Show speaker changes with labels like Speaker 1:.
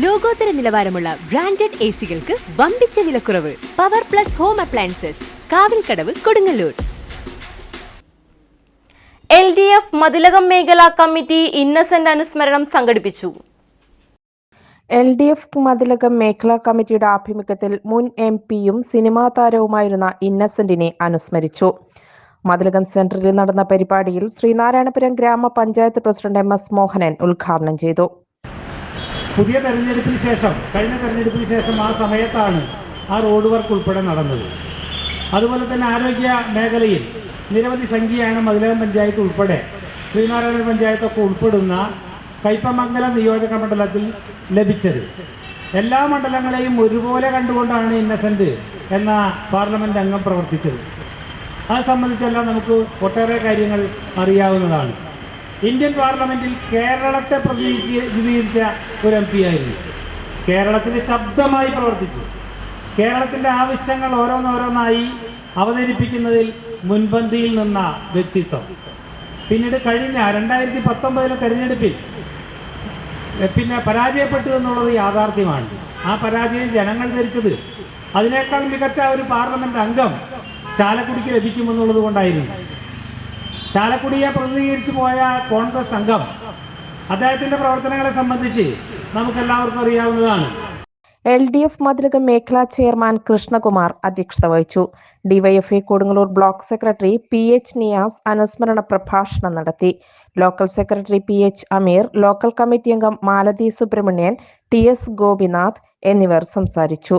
Speaker 1: ലോകോത്തര നിലവാരമുള്ള branded A സികൾക്ക് വമ്പിച്ച വിലക്കുറവ്. Power plus home appliances Kavilkadavu Kodungallur.
Speaker 2: L D F Mathilakam മേഖലാ കമ്മിറ്റി ഇന്നസെന്റ് അനുസ്മരണം സംഘടിപ്പിച്ചു.
Speaker 3: എൽ ഡി എഫ് മതിലകം മേഖലാ കമ്മിറ്റിയുടെ ആഭിമുഖ്യത്തിൽ മുൻ എം പിയും സിനിമാ താരവുമായിരുന്ന ഇന്നസെന്റിനെ അനുസ്മരിച്ചു. മതിലകം സെന്ററിൽ നടന്ന പരിപാടിയിൽ ശ്രീനാരായണപുരം ഗ്രാമപഞ്ചായത്ത് പ്രസിഡന്റ് എം എസ് മോഹനൻ ഉദ്ഘാടനം ചെയ്തു.
Speaker 4: പുതിയ തെരഞ്ഞെടുപ്പിന് ശേഷം കഴിഞ്ഞ തെരഞ്ഞെടുപ്പിന് ശേഷം ആ സമയത്താണ് ആ റോഡ് വർക്ക് ഉൾപ്പെടെ നടന്നത്. അതുപോലെ തന്നെ ആരോഗ്യ മേഖലയിൽ നിരവധി സംഖ്യയാണ് മതിലകം പഞ്ചായത്ത് ഉൾപ്പെടെ ശ്രീനാരായണ പഞ്ചായത്തൊക്കെ ഉൾപ്പെടുന്ന കയ്പമംഗലം നിയോജക മണ്ഡലത്തിൽ ലഭിച്ചത്. എല്ലാ മണ്ഡലങ്ങളെയും ഒരുപോലെ കണ്ടുകൊണ്ടാണ് ഇന്നസെന്റ് എന്ന പാർലമെന്റ് അംഗം പ്രവർത്തിച്ചത്. അത് സംബന്ധിച്ചെല്ലാം നമുക്ക് ഒട്ടേറെ കാര്യങ്ങൾ അറിയാവുന്നതാണ്. ഇന്ത്യൻ പാർലമെന്റിൽ കേരളത്തെ പ്രതിനിധീകരിച്ച ഒരു എം പി ആയിരുന്നു. കേരളത്തിന്റെ ശബ്ദമായി പ്രവർത്തിച്ചു. കേരളത്തിന്റെ ആവശ്യങ്ങൾ ഓരോന്നോരോന്നായി അവതരിപ്പിക്കുന്നതിൽ മുൻപന്തിയിൽ നിന്ന വ്യക്തിത്വം. പിന്നീട് കഴിഞ്ഞ രണ്ടായിരത്തി പത്തൊമ്പതിലെ തെരഞ്ഞെടുപ്പിൽ പിന്നെ പരാജയപ്പെട്ടു എന്നുള്ളത് യാഥാർത്ഥ്യമാണ്. ആ പരാജയം ജനങ്ങൾ ധരിച്ചത് അതിനേക്കാൾ മികച്ച ഒരു പാർലമെന്റ് അംഗം ചാലക്കുടിക്ക് ലഭിക്കുമെന്നുള്ളത് കൊണ്ടായിരുന്നു. ചാലക്കുടിയെ പ്രതിനിധീകരിച്ചു പോയ കോൺഗ്രസ് സംഘം അദ്ദേഹത്തിന്റെ പ്രവർത്തനങ്ങളെ സംബന്ധിച്ച് നമുക്ക് എല്ലാവർക്കും അറിയാവുന്നതാണ്.
Speaker 3: എൽ ഡി എഫ് മതിലകം മേഖലാ ചെയർമാൻ കൃഷ്ണകുമാർ അധ്യക്ഷത വഹിച്ചു. DYFI Kodungallur block secretary P H Niyas അനുസ്മരണ പ്രഭാഷണം നടത്തി. Local secretary P H Ameer local committee അംഗം മാലതി സുബ്രഹ്മണ്യൻ ടി എസ് ഗോപിനാഥ് എന്നിവർ സംസാരിച്ചു.